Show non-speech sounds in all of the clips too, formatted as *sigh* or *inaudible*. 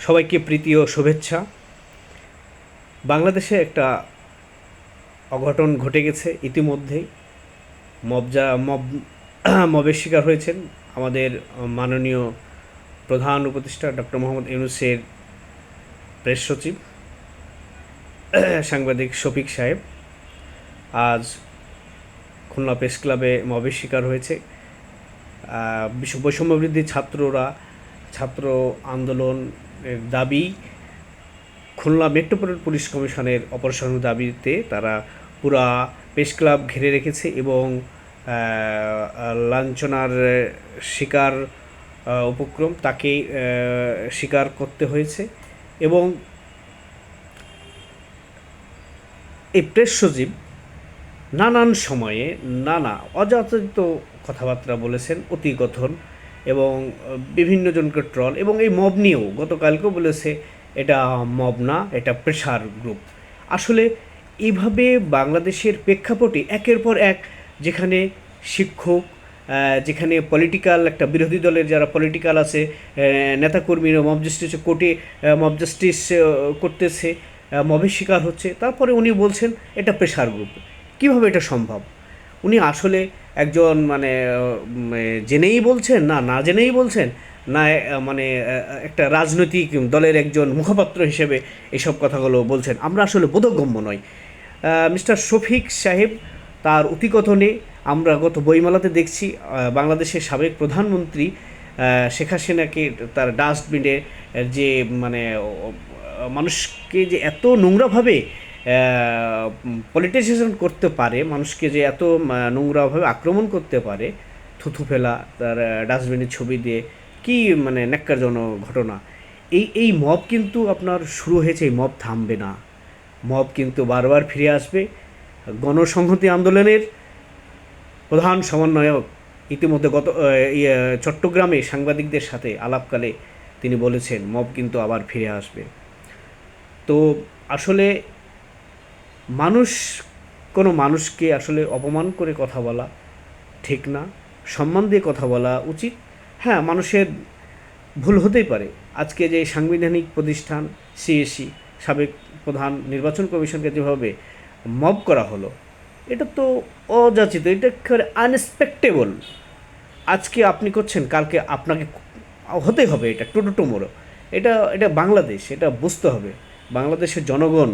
সবাইকে প্রীতি ও শুভেচ্ছা। বাংলাদেশে একটা অঘটন ঘটে গেছে ইতিমধ্যেই। মবজা মব, *clears throat* মবের শিকার হয়েছেন আমাদের মাননীয় প্রধান উপদেষ্টা ডক্টর মোহাম্মদ ইউনুসের প্রেস সচিব, *clears throat* সাংবাদিক শফিক সাহেব। আজ খুলনা প্রেস ক্লাবে মবের শিকার হয়েছে। বৈষম্য বৃদ্ধি ছাত্ররা, ছাত্র আন্দোলনের দাবি, খুলনা মেট্রোপলিটন পুলিশ কমিশনের অপারেশন দাবিতে তারা পুরা প্রেস ক্লাব ঘিরে রেখেছে এবং লাঞ্ছনার শিকার উপক্রম তাকে স্বীকার করতে হয়েছে এবং এই প্রেস সচিব নানান সময়ে নানা অযাচিত কথাবার্তা বলেছেন অতিকথন এবং বিভিন্ন জনকে ট্রল এবং এই মব নিয়েও গতকালকেও বলেছে, এটা মব না, এটা প্রেশার গ্রুপ আসলে এভাবে বাংলাদেশের প্রেক্ষাপটে একের পর এক যেখানে শিক্ষক যেখানে পলিটিক্যাল একটা বিরোধী দলের যারা পলিটিক্যাল আছে নেতাকর্মীরা মব জাস্টিস কোর্টে মব জাস্টিস করতেছে মবের শিকার হচ্ছে, তারপরে উনি বলছেন, এটা প্রেশার গ্রুপ কীভাবে এটা সম্ভব? উনি আসলে একজন মানে জেনেই বলছেন, না না জেনেই বলছেন, না মানে একটা রাজনৈতিক দলের একজন মুখপাত্র হিসেবে এসব কথাগুলো বলছেন। আমরা আসলে বোধগম্য নই। মিস্টার শফিক সাহেব তার অতিকথনে আমরা গত বইমেলাতে দেখছি বাংলাদেশের সাবেক প্রধানমন্ত্রী শেখ হাসিনাকে তার ডাস্টবিনে যে মানে মানুষকে যে এত নোংরাভাবে পলিটিসিয়েশন করতে পারে, মানুষকে যে এত নোংরাভাবে আক্রমণ করতে পারে, থুথু ফেলা, তার ডাস্টবিনের ছবি দিয়ে, কি মানে ন্যাক্কারজনক ঘটনা। এই এই মব কিন্তু আপনার শুরু হয়েছে, এই মব থামবে না। মব কিন্তু বারবার ফিরে আসবে, গণসংহতি আন্দোলনের প্রধান সমন্বয়ক। ইতিমধ্যে গত চট্টগ্রামে সাংবাদিকদের সাথে আলাপকালে তিনি বলেছেন মব কিন্তু আবার ফিরে আসবে। তো আসলে মানুষ, কোনো মানুষকে আসলে অপমান করে কথা বলা ঠিক না, সম্মান দিয়ে কথা বলা উচিত। হ্যাঁ মানুষের ভুল হতেই পারে। আজকে যে সাংবিধানিক প্রতিষ্ঠান সিএসি সাবেক প্রধান নির্বাচন কমিশনকে যেভাবে মব করা হলো, এটা তো অযাচিত, এটা একেবারে আনএক্সপেক্টেবল আজকে আপনি করছেন, কালকে আপনাকে হতেই হবে এটা টোটো টোমোরো এটা এটা বাংলাদেশ, এটা বুঝতে হবে। বাংলাদেশের জনগণ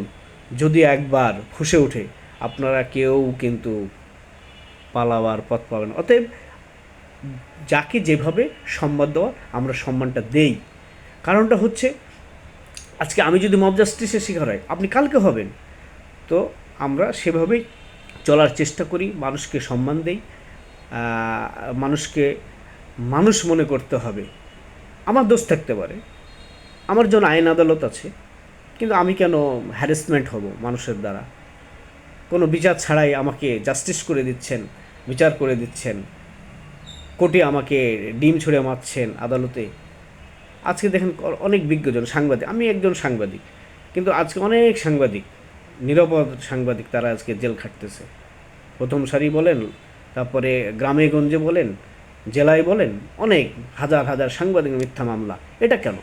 যদি একবার ফুসে ওঠে আপনারা কেউ কিন্তু পালাবার পথ পাবেন অতএব যাকে যেভাবে সম্মান দেওয়া, আমরা সম্মানটা দেই। কারণটা হচ্ছে, আজকে আমি যদি মব জাস্টিসের শিকার হয় আপনি কালকে হবেন। তো আমরা সেভাবেই চলার চেষ্টা করি, মানুষকে সম্মান দেই মানুষকে মানুষ মনে করতে হবে। আমার দোষ থাকতে পারে। আমার জন্য আইন আদালত আছে। কিন্তু আমি কেন হ্যারাসমেন্ট হব মানুষের দ্বারা? কোনো বিচার ছাড়াই আমাকে জাস্টিস করে দিচ্ছেন, বিচার করে দিচ্ছেন, কোর্টে আমাকে ডিম ছুঁড়ে মারছেন আদালতে। আজকে দেখেন অনেক বিজ্ঞজন, সাংবাদিক, আমি একজন সাংবাদিক, কিন্তু আজকে অনেক সাংবাদিক, নিরাপদ সাংবাদিক তারা আজকে জেল খাটতেছে। প্রথম সারি বলেন, তারপরে গ্রামে গঞ্জে বলেন, জেলায় বলেন, অনেক হাজার হাজার সাংবাদিক মিথ্যা মামলা, এটা কেন?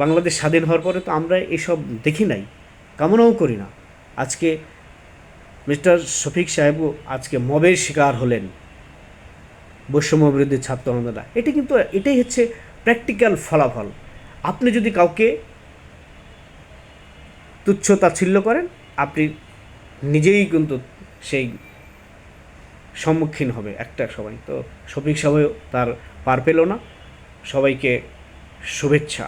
বাংলাদেশ স্বাধীন হওয়ার পরে তো আমরা এসব দেখি নাই, কামনাও করি না। আজকে মিস্টার শফিক সাহেবও আজকে মবের শিকার হলেন বৈষম্য বিরোধী ছাত্র আন্দোলন এটা কিন্তু, এটাই হচ্ছে প্র্যাকটিক্যাল ফলাফল। আপনি যদি কাউকে তুচ্ছ তাচ্ছিল্য করেন, আপনি নিজেই কিন্তু সেই সম্মুখীন হবে একটা সময়। তো শফিক সাহেবও তার পার পেল না। সবাইকে শুভেচ্ছা।